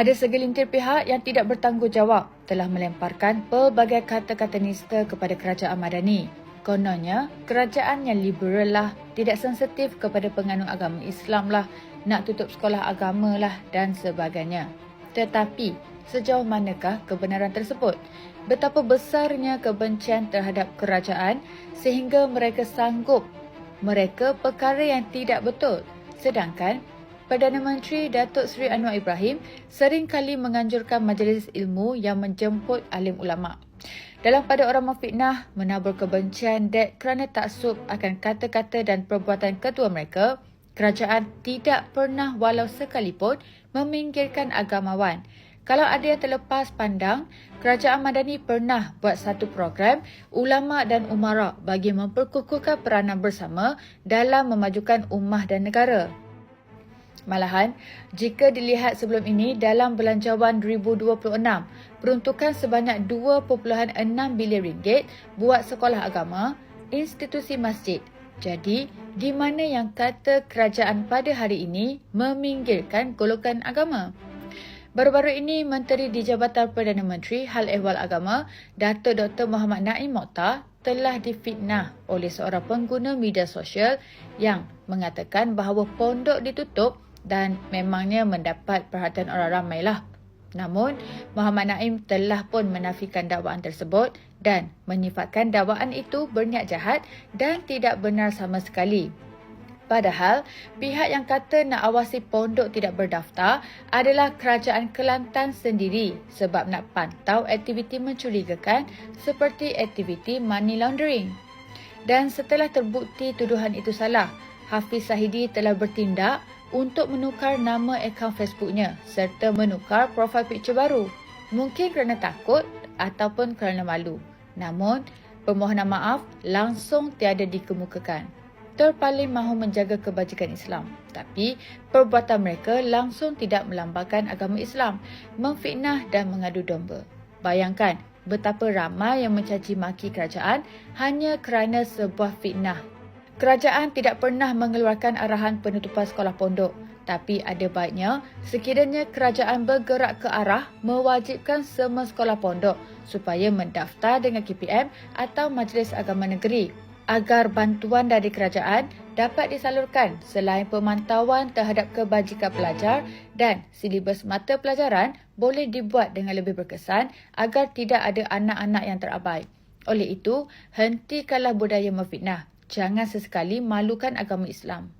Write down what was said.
Ada segelintir pihak yang tidak bertanggungjawab telah melemparkan pelbagai kata-kata nista kepada kerajaan Madani. Kononnya, kerajaan yang liberal lah, tidak sensitif kepada penganut agama Islam lah, nak tutup sekolah agama lah dan sebagainya. Tetapi, sejauh manakah kebenaran tersebut? Betapa besarnya kebencian terhadap kerajaan sehingga mereka sanggup mereka perkara yang tidak betul. Sedangkan Perdana Menteri Datuk Seri Anwar Ibrahim sering kali menganjurkan majlis ilmu yang menjemput alim ulama. Dalam pada orang memfitnah, menabur kebencian dek kerana taksub akan kata-kata dan perbuatan ketua mereka, kerajaan tidak pernah walau sekalipun meminggirkan agamawan. Kalau ada yang terlepas pandang, Kerajaan Madani pernah buat satu program ulama dan umara bagi memperkukuhkan peranan bersama dalam memajukan ummah dan negara. Malahan, jika dilihat sebelum ini dalam belanjawan 2026, peruntukan sebanyak 2.6 bilion ringgit buat sekolah agama, institusi masjid. Jadi, di mana yang kata kerajaan pada hari ini meminggirkan golongan agama? Baru-baru ini, Menteri di Jabatan Perdana Menteri Hal Ehwal Agama, Datuk Dr. Muhammad Naim Mokhtar telah difitnah oleh seorang pengguna media sosial yang mengatakan bahawa pondok ditutup dan memangnya mendapat perhatian orang ramai lah. Namun, Muhammad Naim telah pun menafikan dakwaan tersebut dan menyifatkan dakwaan itu berniat jahat dan tidak benar sama sekali. Padahal, pihak yang kata nak awasi pondok tidak berdaftar adalah kerajaan Kelantan sendiri sebab nak pantau aktiviti mencurigakan seperti aktiviti money laundering. Dan setelah terbukti tuduhan itu salah, Hafiz Sahidi telah bertindak untuk menukar nama akaun Facebooknya serta menukar profil picture baru. Mungkin kerana takut ataupun kerana malu. Namun, permohonan maaf langsung tiada dikemukakan. Terpaling mahu menjaga kebajikan Islam. Tapi, perbuatan mereka langsung tidak melambangkan agama Islam, memfitnah dan mengadu domba. Bayangkan betapa ramai yang mencaci maki kerajaan hanya kerana sebuah fitnah Kerajaan tidak pernah mengeluarkan arahan penutupan sekolah pondok. Tapi ada baiknya sekiranya kerajaan bergerak ke arah mewajibkan semua sekolah pondok supaya mendaftar dengan KPM atau Majlis Agama Negeri agar bantuan dari kerajaan dapat disalurkan selain pemantauan terhadap kebajikan pelajar dan silibus mata pelajaran boleh dibuat dengan lebih berkesan agar tidak ada anak-anak yang terabai. Oleh itu, hentikanlah budaya memfitnah jangan sesekali malukan agama Islam.